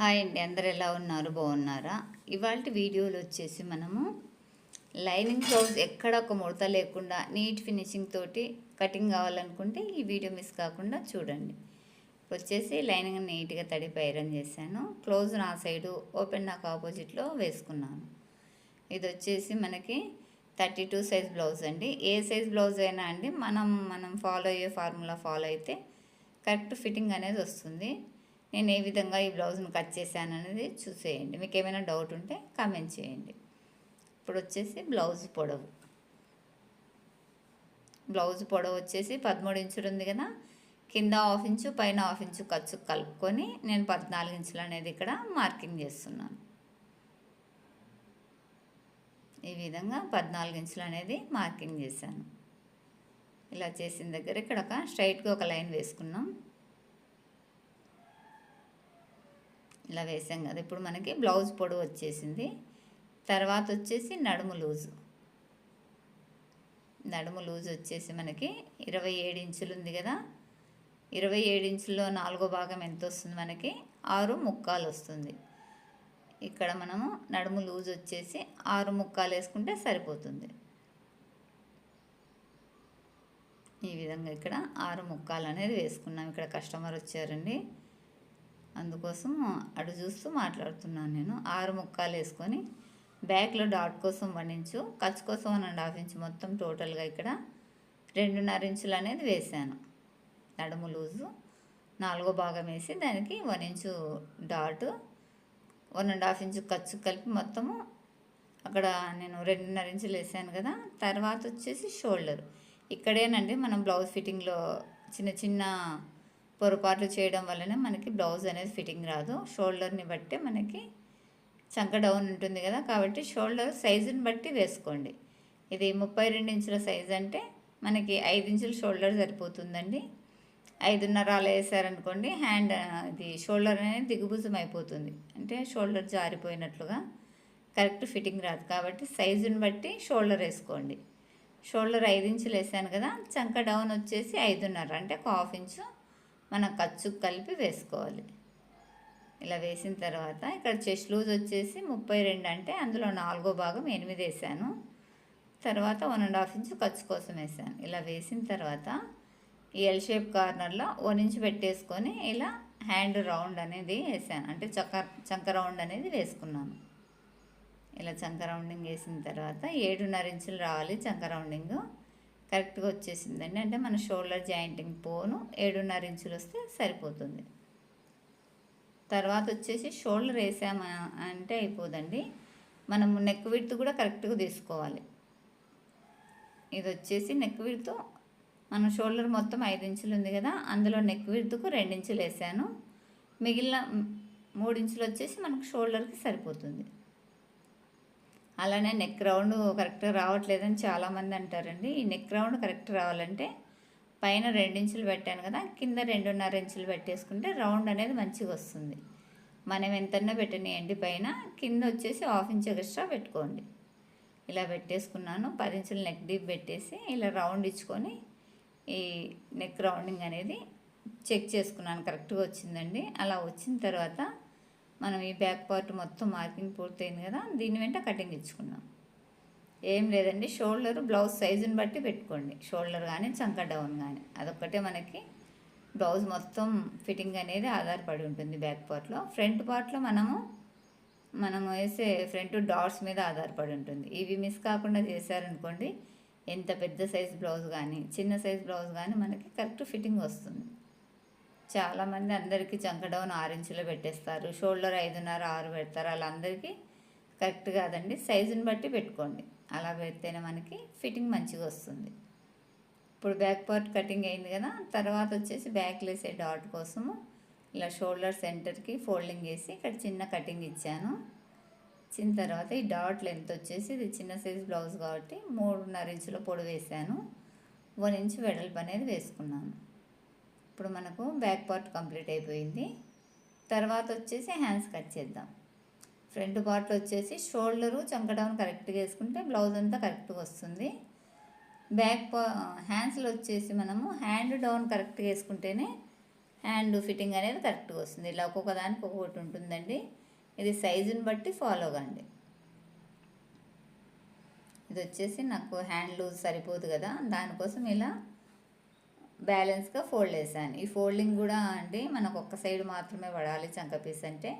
Hi అండి అందరు ఎలా ఉన్నారు? బాగున్నారా? ఇవాళ వీడియోలో వచ్చేసి మనము లైనింగ్ బ్లౌజ్ ఎక్కడ ఒక ముడత లేకుండా నీట్ ఫినిషింగ్ తోటి కటింగ్ కావాలనుకుంటే ఈ వీడియో మిస్ కాకుండా చూడండి. వచ్చేసి లైనింగ్ నీట్గా తడిపి ఐరన్ చేశాను. క్లోజ్ నా సైడు ఓపెన్ నాకు ఆపోజిట్లో వేసుకున్నాను. ఇది వచ్చేసి మనకి థర్టీ టూ సైజ్ బ్లౌజ్ అండి. ఏ సైజ్ బ్లౌజ్ అయినా అండి మనం మనం ఫాలో అయ్యే ఫార్ములా ఫాలో అయితే కరెక్ట్ ఫిట్టింగ్ అనేది వస్తుంది. నేను ఏ విధంగా ఈ బ్లౌజ్ని కట్ చేశాను అనేది చూసేయండి. మీకు ఏమైనా డౌట్ ఉంటే కామెంట్ చేయండి. ఇప్పుడు వచ్చేసి బ్లౌజ్ పొడవు. బ్లౌజ్ పొడవు వచ్చేసి పదమూడు ఇంచులు ఉంది కదా. కింద హాఫ్ ఇంచు పైన హాఫ్ ఇంచు ఖర్చు కలుపుకొని నేను పద్నాలుగు ఇంచులు అనేది ఇక్కడ మార్కింగ్ చేస్తున్నాను. ఈ విధంగా పద్నాలుగు ఇంచులు అనేది మార్కింగ్ చేశాను. ఇలా చేసిన దగ్గర ఇక్కడ ఒక స్ట్రైట్గా ఒక లైన్ వేసుకున్నాం. ఇలా వేసాం కదా. ఇప్పుడు మనకి బ్లౌజ్ పొడవు వచ్చేసింది. తర్వాత వచ్చేసి నడుము లూజు. నడుము లూజ్ వచ్చేసి మనకి ఇరవై ఏడు ఇంచులు ఉంది కదా. ఇరవై ఏడు ఇంచుల్లో నాలుగో భాగం ఎంత వస్తుంది మనకి? ఆరు ముక్కాలు వస్తుంది. ఇక్కడ మనము నడుము లూజ్ వచ్చేసి ఆరు ముక్కాలు వేసుకుంటే సరిపోతుంది. ఈ విధంగా ఇక్కడ ఆరు ముక్కాలు అనేది వేసుకున్నాం. ఇక్కడ కస్టమర్ వచ్చారండి. అందుకోసం అటు చూస్తూ మాట్లాడుతున్నాను నేను. ఆరు ముక్కాలు వేసుకొని బ్యాక్లో డాట్ కోసం వన్ ఇంచు ఖర్చు కోసం వన్ అండ్ హాఫ్ ఇంచు మొత్తం టోటల్గా ఇక్కడ రెండున్నర ఇంచులు అనేది వేసాను నడుము లూజు. నాలుగో భాగం వేసి దానికి one inch dot one and half inch ఖర్చు కలిపి మొత్తము అక్కడ నేను రెండున్నర ఇంచులు వేసాను కదా. తర్వాత వచ్చేసి షోల్డర్. ఇక్కడేనండి మనం బ్లౌజ్ ఫిట్టింగ్లో చిన్న చిన్న పొరపాట్లు చేయడం వలన మనకి బ్లౌజ్ అనేది ఫిట్టింగ్ రాదు. షోల్డర్ని బట్టి మనకి చంక డౌన్ ఉంటుంది కదా కాబట్టి షోల్డర్ సైజుని బట్టి వేసుకోండి. ఇది ముప్పై రెండు ఇంచుల సైజ్ అంటే మనకి ఐదు ఇంచుల షోల్డర్ సరిపోతుందండి. ఐదున్నర అలా వేసారనుకోండి హ్యాండ్ ఇది షోల్డర్ అనేది దిగుభుజం అయిపోతుంది. అంటే షోల్డర్ జారిపోయినట్లుగా కరెక్ట్ ఫిట్టింగ్ రాదు. కాబట్టి సైజుని బట్టి షోల్డర్ వేసుకోండి. షోల్డర్ ఐదు ఇంచులు వేసాను కదా చంక డౌన్ వచ్చేసి ఐదున్నర అంటే ఒక హాఫ్ ఇంచు మన ఖర్చు కలిపి వేసుకోవాలి. ఇలా వేసిన తర్వాత ఇక్కడ చెస్ట్ లూజ్ వచ్చేసి ముప్పై రెండు అంటే అందులో నాలుగో భాగం ఎనిమిది వేసాను. తర్వాత వన్ అండ్ హాఫ్ ఇంచు ఖర్చు కోసం వేసాను. ఇలా వేసిన తర్వాత ఈ ఎల్ షేప్ కార్నర్లో వన్ ఇంచ్ పెట్టేసుకొని ఇలా హ్యాండ్ రౌండ్ అనేది వేసాను. అంటే చక్క చంక రౌండ్ అనేది వేసుకున్నాను. ఇలా చంక రౌండింగ్ వేసిన తర్వాత ఏడున్నర ఇంచులు రావాలి చంక రౌండింగ్ కరెక్ట్గా వచ్చేసిందండి. అంటే మన షోల్డర్ జాయింటింగ్ పోను ఏడున్నర ఇంచులు వస్తే సరిపోతుంది. తర్వాత వచ్చేసి షోల్డర్ వేసామా అంటే అయిపోదండి. మనము నెక్ విడ్త్ కూడా కరెక్ట్గా తీసుకోవాలి. ఇది వచ్చేసి నెక్ విడ్త్ మన షోల్డర్ మొత్తం ఐదు ఇంచులు ఉంది కదా అందులో నెక్ విడ్త్కు రెండు ఇంచులు వేసాను. మిగిలిన మూడు ఇంచులు వచ్చేసి మనకు షోల్డర్కి సరిపోతుంది. అలానే నెక్ రౌండ్ కరెక్ట్గా రావట్లేదని చాలామంది అంటారండి. ఈ నెక్ రౌండ్ కరెక్ట్ రావాలంటే పైన ఇంచులు పెట్టాను కదా కింద రెండున్నర ఇంచులు పెట్టేసుకుంటే రౌండ్ అనేది మంచిగా వస్తుంది. మనం ఎంతన్నా పెట్టనియండి పైన కింద వచ్చేసి హాఫ్ ఇంచ్ ఎక్స్ట్రా పెట్టుకోండి. ఇలా పెట్టేసుకున్నాను పది ఇంచులు నెక్ డీప్ పెట్టేసి ఇలా రౌండ్ ఇచ్చుకొని ఈ నెక్ రౌండింగ్ అనేది చెక్ చేసుకున్నాను. కరెక్ట్గా వచ్చిందండి. అలా వచ్చిన తర్వాత మనం ఈ బ్యాక్ పార్ట్ మొత్తం మార్కింగ్ పూర్తయింది కదా దీని వెంట కటింగ్ ఇచ్చుకున్నాం. ఏం లేదండి షోల్డర్ బ్లౌజ్ సైజుని బట్టి పెట్టుకోండి. షోల్డర్ కానీ చంక డౌన్ కానీ అదొక్కటే మనకి బ్లౌజ్ మొత్తం ఫిట్టింగ్ అనేది ఆధారపడి ఉంటుంది బ్యాక్ పార్ట్లో ఫ్రంట్ పార్ట్లో మనము మనం వేసే ఫ్రంట్ డాట్స్ మీద ఆధారపడి ఉంటుంది. ఇవి మిస్ కాకుండా చేశారనుకోండి ఎంత పెద్ద సైజ్ బ్లౌజ్ కానీ చిన్న సైజ్ బ్లౌజ్ కానీ మనకి కరెక్ట్ ఫిట్టింగ్ వస్తుంది. చాలామంది అందరికీ చంక డౌన్ ఆరెంజ్లో పెట్టేస్తారు. షోల్డర్ ఐదున్నర ఆరు పెడతారు. వాళ్ళందరికీ కరెక్ట్ కాదండి. సైజుని బట్టి పెట్టుకోండి. అలా పెడితేనే మనకి ఫిట్టింగ్ మంచిగా వస్తుంది. ఇప్పుడు బ్యాక్ పార్ట్ కటింగ్ అయింది కదా తర్వాత వచ్చేసి బ్యాక్ లేసే డాట్ కోసము ఇలా షోల్డర్ సెంటర్కి ఫోల్డింగ్ చేసి ఇక్కడ చిన్న కటింగ్ ఇచ్చాను. ఇచ్చిన తర్వాత ఈ డాట్ లెంత్ వచ్చేసి ఇది చిన్న సైజ్ బ్లౌజ్ కాబట్టి మూడున్నర ఇంచుల పొడి వేసాను. వన్ ఇంచు వెడల్పు అనేది వేసుకున్నాను. ఇప్పుడు మనకు బ్యాక్ పార్ట్ కంప్లీట్ అయిపోయింది. తర్వాత వచ్చేసి హ్యాండ్స్ కట్ చేద్దాం. ఫ్రంట్ పార్ట్లో వచ్చేసి షోల్డరు చంకడౌన్ కరెక్ట్గా వేసుకుంటే బ్లౌజ్ అంతా కరెక్ట్గా వస్తుంది. బ్యాక్ పా హ్యాండ్స్లో వచ్చేసి మనము హ్యాండ్ డౌన్ కరెక్ట్గా వేసుకుంటేనే హ్యాండ్ ఫిట్టింగ్ అనేది కరెక్ట్గా వస్తుంది. ఇలా ఒక్కొక్క దానికి ఒక్కొక్కటి ఉంటుందండి. ఇది సైజుని బట్టి ఫాలో కండి ఇది వచ్చేసి నాకు హ్యాండ్ లూజ్ సరిపోదు కదా దానికోసం ఇలా బ్యాలెన్స్గా ఫోల్డ్ వేసాను ఈ ఫోల్డింగ్ కూడా అండి మనకు ఒక్క సైడ్ మాత్రమే పడాలి చంక పీస్ అంటే.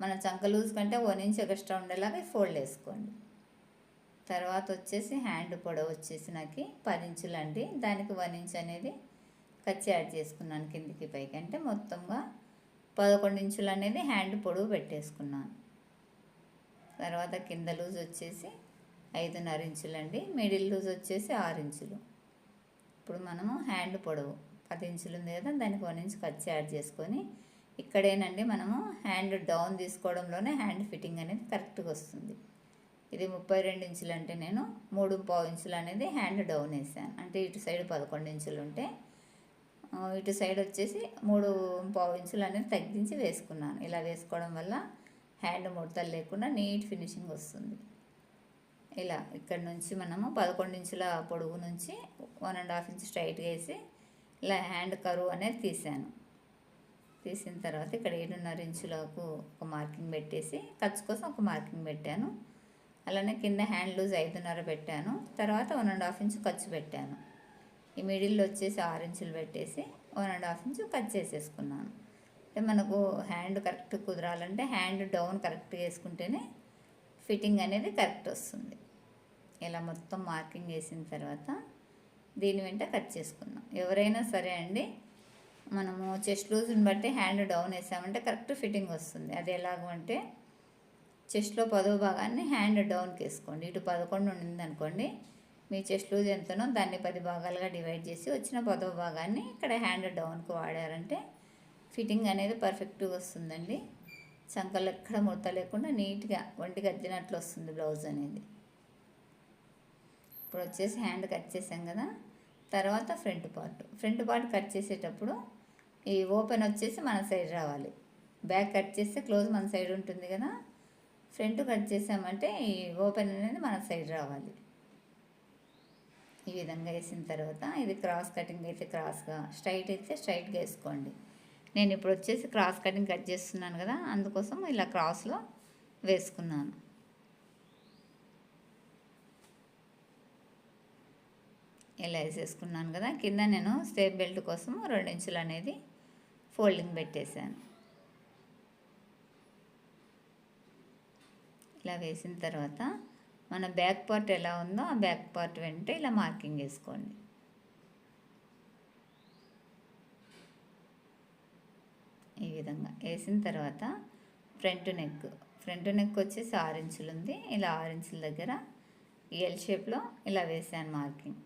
మన చంక లూజ్ కంటే వన్ ఇంచ్ ఎక్స్ట్రా ఉండేలాగా ఫోల్డ్ వేసుకోండి తర్వాత వచ్చేసి హ్యాండ్ పొడవు వచ్చేసి నాకు పది ఇంచులు అండి. దానికి వన్ ఇంచ్ అనేది కచ్చి యాడ్ చేసుకున్నాను కిందికి పైకి. అంటే మొత్తంగా పదకొండు ఇంచులు అనేది హ్యాండ్ పొడవు పెట్టేసుకున్నాను. తర్వాత కింద లూజ్ వచ్చేసి ఐదున్నర ఇంచులు అండి. మిడిల్ లూజ్ వచ్చేసి ఆరు ఇంచులు. ఇప్పుడు మనము హ్యాండ్ పొడవు పది ఇంచులు ఉంది కదా దానికి వన్ ఇంచ్ కచ్చి యాడ్ చేసుకొని ఇక్కడేనండి మనము హ్యాండ్ డౌన్ తీసుకోవడంలోనే హ్యాండ్ ఫిట్టింగ్ అనేది కరెక్ట్గా వస్తుంది. ఇది ముప్పై రెండు ఇంచులు అంటే నేను మూడు పావు ఇంచులు అనేది హ్యాండ్ డౌన్ వేసాను. అంటే ఇటు సైడ్ పదకొండు ఇంచులు ఉంటే ఇటు సైడ్ వచ్చేసి మూడు పావు ఇంచులు అనేది తగ్గించి వేసుకున్నాను. ఇలా వేసుకోవడం వల్ల హ్యాండ్ ముడతలు లేకుండా నీట్ ఫినిషింగ్ వస్తుంది. ఇలా ఇక్కడ నుంచి మనము పదకొండు ఇంచుల పొడుగు నుంచి వన్ అండ్ హాఫ్ ఇంచ్ స్ట్రైట్గా వేసి ఇలా హ్యాండ్ కరువు అనేది తీసాను. తీసిన తర్వాత ఇక్కడ ఏడున్నర ఇంచులకు ఒక మార్కింగ్ పెట్టేసి ఖర్చు కోసం ఒక మార్కింగ్ పెట్టాను. అలానే కింద హ్యాండ్ లూజ్ ఐదున్నర పెట్టాను. తర్వాత వన్ అండ్ హాఫ్ ఇంచ్ ఖర్చు పెట్టాను. ఈ మిడిల్లో వచ్చేసి ఆరు ఇంచులు పెట్టేసి one and half inch cut చేసేసుకున్నాను మనకు హ్యాండ్ కరెక్ట్ కుదరాలంటే హ్యాండ్ డౌన్ కరెక్ట్ వేసుకుంటేనే ఫిట్టింగ్ అనేది కరెక్ట్ వస్తుంది. ఇలా మొత్తం మార్కింగ్ వేసిన తర్వాత దీని వెంట కట్ చేసుకుందాం. ఎవరైనా సరే అండి మనము చెస్ట్ లూజ్ని బట్టి హ్యాండ్ డౌన్ వేసామంటే కరెక్ట్ ఫిట్టింగ్ వస్తుంది. అది ఎలాగంటే చెస్ట్లో పదో భాగాన్ని హ్యాండ్ డౌన్కి వేసుకోండి. ఇటు పదకొండు ఉండింది అనుకోండి మీ చెస్ట్ లూజ్ ఎంతనో దాన్ని పది భాగాలుగా డివైడ్ చేసి వచ్చిన పదో భాగాన్ని ఇక్కడ హ్యాండ్ డౌన్కి వాడారంటే ఫిట్టింగ్ అనేది పర్ఫెక్ట్గా వస్తుందండి. చంకలు ఎక్కడ ముడత లేకుండా నీట్గా ఒంటికి అద్దినట్లు వస్తుంది బ్లౌజ్ అనేది. ఇప్పుడు వచ్చేసి హ్యాండ్ కట్ చేసాం కదా. తర్వాత front part. Front part cut చేసేటప్పుడు ఈ ఓపెన్ వచ్చేసి మన సైడ్ రావాలి. బ్యాక్ కట్ చేస్తే క్లోజ్ మన సైడ్ ఉంటుంది కదా. ఫ్రంట్ కట్ చేసామంటే ఈ ఓపెన్ అనేది మన సైడ్ రావాలి. ఈ విధంగా వేసిన తర్వాత ఇది క్రాస్ కటింగ్ అయితే క్రాస్గా స్ట్రైట్ అయితే స్ట్రైట్గా వేసుకోండి. నేను ఇప్పుడు వచ్చేసి క్రాస్ కటింగ్ కట్ చేస్తున్నాను కదా. అందుకోసం ఇలా క్రాస్లో వేసుకున్నాను. ఇలా వేసేసుకున్నాను కదా కింద నేను స్టేప్ బెల్ట్ కోసం రెండు ఇంచులు అనేది ఫోల్డింగ్ పెట్టేశాను. ఇలా వేసిన తర్వాత మన బ్యాక్ పార్ట్ ఎలా ఉందో ఆ బ్యాక్ పార్ట్ వెంట ఇలా మార్కింగ్ వేసుకోండి. ఈ విధంగా వేసిన తర్వాత ఫ్రంట్ నెక్ ఫ్రంట్ నెక్ వచ్చేసి ఆరు ఇంచులు ఉంది. ఇలా ఆరు ఇంచుల దగ్గర ఎల్ షేప్లో ఇలా వేసాను మార్కింగ్.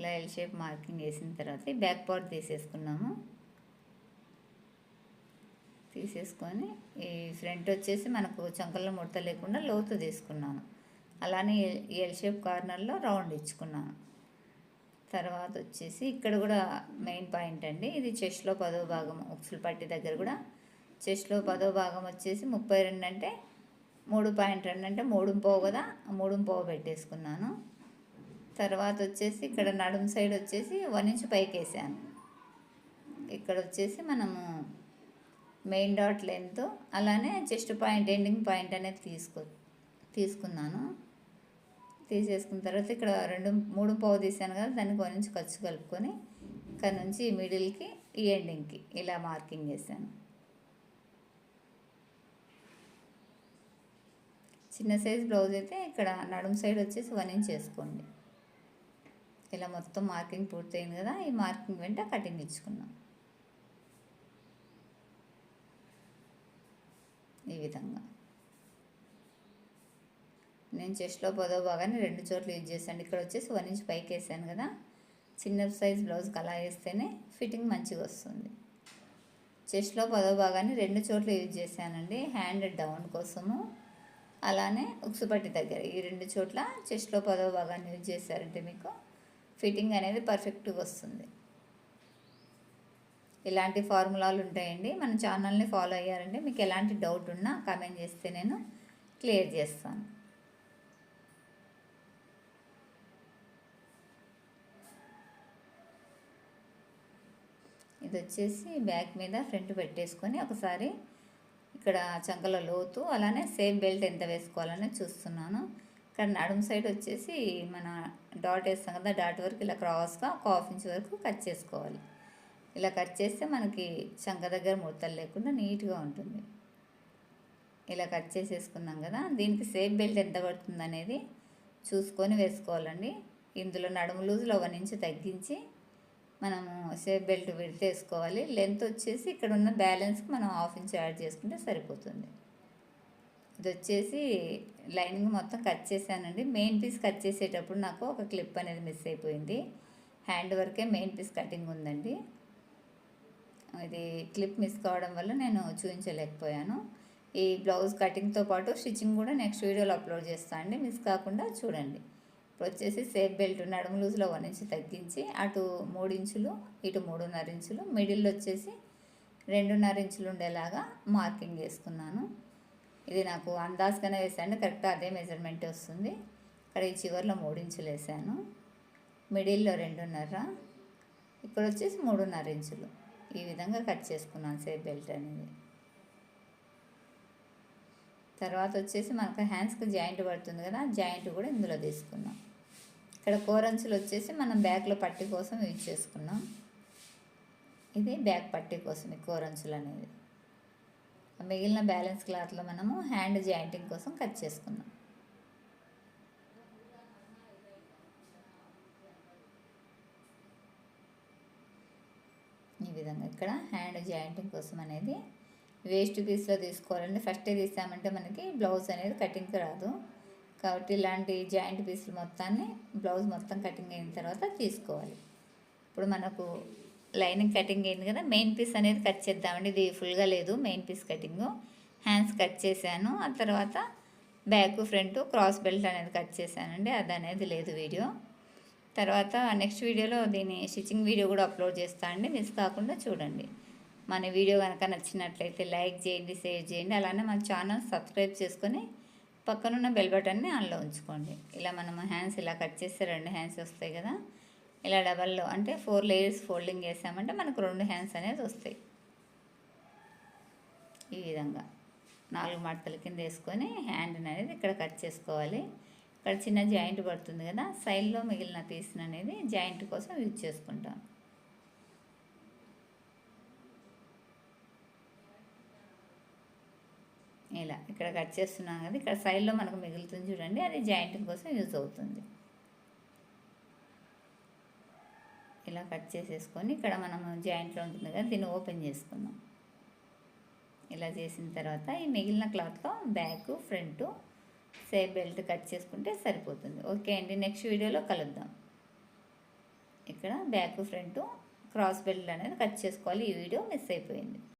ఇలా ఎల్ షేప్ మార్కింగ్ వేసిన తర్వాత బ్యాక్ పార్ట్ తీసేసుకున్నాము. తీసేసుకొని ఈ ఫ్రంట్ వచ్చేసి మనకు చంకల్లో ముడత లేకుండా లోతు తీసుకున్నాను అలానే ఎల్ షేప్ కార్నర్లో రౌండ్ ఇచ్చుకున్నాను తర్వాత వచ్చేసి ఇక్కడ కూడా మెయిన్ పాయింట్ అండి ఇది చెస్ట్లో పదో భాగం ఉక్సులు పట్టి దగ్గర కూడా చెస్ట్లో పదో భాగం వచ్చేసి ముప్పై రెండు అంటే మూడు పాయింట్ రెండు అంటే మూడు పోవు కదా మూడు పోవు పెట్టేసుకున్నాను. తర్వాత వచ్చేసి ఇక్కడ నడుము సైడ్ వచ్చేసి వన్ ఇంచ్ పైకి వేసాను ఇక్కడ వచ్చేసి మనము మెయిన్ డాట్ లెంత్ అలానే చెస్ట్ పాయింట్ ఎండింగ్ పాయింట్ అనేది తీసుకో తీసుకున్నాను. తీసేసుకున్న తర్వాత ఇక్కడ రెండు మూడు పావు తీసాను కదా దానికి వన్ ఇంచ్ ఖర్చు కలుపుకొని ఇక్కడ నుంచి మిడిల్కి ఈ ఎండింగ్కి ఇలా మార్కింగ్ చేశాను. చిన్న సైజ్ బ్లౌజ్ అయితే ఇక్కడ నడుము సైడ్ వచ్చేసి వన్ ఇంచ్ వేసుకోండి. ఇలా మొత్తం మార్కింగ్ పూర్తయింది కదా ఈ మార్కింగ్ వెంట కటింగ్ ఇచ్చుకున్నాం. ఈ విధంగా. నేను చెస్ట్లో పదో భాగాన్ని రెండు చోట్ల యూజ్ చేశాను. ఇక్కడ వచ్చేసి వన్ ఇంచ్ పైకి వేసాను కదా చిన్న సైజ్ బ్లౌజ్కి అలా వేస్తేనే ఫిట్టింగ్ మంచిగా వస్తుంది. చెస్ట్లో పదో భాగాన్ని రెండు చోట్ల యూజ్ చేశానండి హ్యాండ్ డౌన్ కోసము. అలానే ఉక్సుపట్టి దగ్గర ఈ రెండు చోట్ల చెస్ట్లో పదో భాగాన్ని యూజ్ చేశారంటే మీకు ఫిట్టింగ్ అనేది పర్ఫెక్ట్గా వస్తుంది. ఇలాంటి ఫార్ములాలు ఉంటాయండి. మన ఛానల్ని ఫాలో అయ్యారంటే మీకు ఎలాంటి డౌట్ ఉన్నా కామెంట్ చేస్తే నేను క్లియర్ చేస్తాను. ఇది వచ్చేసి బ్యాక్ మీద ఫ్రంట్ పెట్టేసుకొని ఒకసారి ఇక్కడ చంకల లోతు అలానే సేమ్ బెల్ట్ ఎంత వేసుకోవాలని చూస్తున్నాను. ఇక్కడ నడుము సైడ్ వచ్చేసి మన డాట్ వేస్తాం కదా డాట్ వరకు ఇలా క్రాస్గా ఒక హాఫ్ ఇంచ్ వరకు కట్ చేసుకోవాలి. ఇలా కట్ చేస్తే మనకి శంఖ దగ్గర ముడతలు లేకుండా నీట్గా ఉంటుంది. ఇలా కట్ చేసేసుకున్నాం కదా దీనికి సేఫ్ బెల్ట్ ఎంత పడుతుంది అనేది చూసుకొని వేసుకోవాలండి. ఇందులో నడుము లూజులో ఒక ఇంచు తగ్గించి మనము సేఫ్ బెల్ట్ విడితే వేసుకోవాలి. లెంత్ వచ్చేసి ఇక్కడ ఉన్న బ్యాలెన్స్కి మనం హాఫ్ ఇంచ్ యాడ్ చేసుకుంటే సరిపోతుంది. ఇది వచ్చేసి లైనింగ్ మొత్తం కట్ చేశానండి. మెయిన్ పీస్ కట్ చేసేటప్పుడు నాకు ఒక క్లిప్ అనేది మిస్ అయిపోయింది. హ్యాండ్ వర్కే మెయిన్ పీస్ కటింగ్ ఉందండి. ఇది క్లిప్ మిస్ కావడం వల్ల నేను చూపించలేకపోయాను ఈ బ్లౌజ్ కటింగ్తో పాటు స్టిచ్చింగ్ కూడా నెక్స్ట్ వీడియోలో అప్లోడ్ చేస్తాను అండి. మిస్ కాకుండా చూడండి. ఇప్పుడు వచ్చేసి సేఫ్ బెల్ట్ నడుము లూజ్లో వన్ ఇంచు తగ్గించి అటు మూడు ఇంచులు ఇటు మూడున్నర ఇంచులు మిడిల్ వచ్చేసి రెండున్నర ఇంచులు ఉండేలాగా మార్కింగ్ వేసుకున్నాను ఇది నాకు అందాజ్గానే వేసాను కరెక్ట్ అదే మెజర్మెంట్ వస్తుంది. ఇక్కడ ఈ చివరిలో మూడు ఇంచులు వేసాను మిడిల్లో రెండున్నర. ఇక్కడ వచ్చేసి మూడున్నర ఇంచులు. ఈ విధంగా కట్ చేసుకున్నాను సేఫ్ బెల్ట్ అనేది. తర్వాత వచ్చేసి మనకు హ్యాండ్స్కి జాయింట్ పడుతుంది కదా జాయింట్ కూడా ఇందులో తీసుకున్నాం. ఇక్కడ కోరంచులు వచ్చేసి మనం బ్యాక్లో పట్టి కోసం యూజ్ చేసుకున్నాం. ఇది బ్యాక్ పట్టి కోసం ఈ కోరంచులు అనేది. మిగిలిన బ్యాలెన్స్ క్లాత్లో మనము హ్యాండ్ జాయింటింగ్ కోసం కట్ చేసుకున్నాం ఈ విధంగా ఇక్కడ హ్యాండ్ జాయింటింగ్ కోసం అనేది వేస్ట్ పీస్లో తీసుకోవాలండి. ఫస్టే తీసామంటే మనకి బ్లౌజ్ అనేది కటింగ్కి రాదు. కాబట్టి ఇలాంటి జాయింట్ పీసులు మొత్తాన్ని బ్లౌజ్ మొత్తం కటింగ్ అయిన తర్వాత తీసుకోవాలి. ఇప్పుడు మనకు లైనింగ్ కటింగ్ అయింది కదా మెయిన్ పీస్ అనేది కట్ చేద్దామండి. ఇది ఫుల్గా లేదు main piece cutting hands cut చేశాను. ఆ తర్వాత బ్యాక్ ఫ్రంట్ క్రాస్ బెల్ట్ అనేది కట్ చేశానండి. అది అనేది లేదు వీడియో తర్వాత నెక్స్ట్ వీడియోలో దీని స్టిచ్చింగ్ వీడియో కూడా అప్లోడ్ చేస్తాను అండి. మిస్ కాకుండా చూడండి. మన వీడియో కనుక నచ్చినట్లయితే లైక్ చేయండి షేర్ చేయండి. అలానే మన ఛానల్ సబ్స్క్రైబ్ చేసుకొని పక్కనున్న బెల్ బటన్ని ఆన్లో ఉంచుకోండి. ఇలా మనం హ్యాండ్స్ ఇలా కట్ చేస్తే రెండు హ్యాండ్స్ వస్తాయి కదా ఇలా డబల్లో అంటే ఫోర్ లేయర్స్ ఫోల్డింగ్ చేసామంటే మనకు రెండు హ్యాండ్స్ అనేది వస్తాయి. ఈ విధంగా నాలుగు మడతల కింద వేసుకొని హ్యాండ్ అనేది ఇక్కడ కట్ చేసుకోవాలి. ఇక్కడ చిన్న జాయింట్ పడుతుంది కదా సైడ్లో మిగిలిన పీస్ని అనేది జాయింట్ కోసం యూజ్ చేసుకుంటాం. ఇలా ఇక్కడ కట్ చేస్తున్నాం కదా ఇక్కడ సైడ్లో మనకు మిగులుతుంది చూడండి అది జాయింట్ కోసం యూజ్ అవుతుంది. ఇలా కట్ చేసేసుకొని ఇక్కడ మనం జాయింట్లో ఉంటుంది కదా దీన్ని ఓపెన్ చేసుకుందాం. ఇలా చేసిన తర్వాత ఈ మిగిలిన క్లాత్లో back front safe belt cut చేసుకుంటే సరిపోతుంది. ఓకే అండి నెక్స్ట్ వీడియోలో కలుద్దాం. ఇక్కడ బ్యాక్ ఫ్రంట్ క్రాస్ బెల్ట్ అనేది కట్ చేసుకోవాలి ఈ వీడియో మిస్ అయిపోయింది.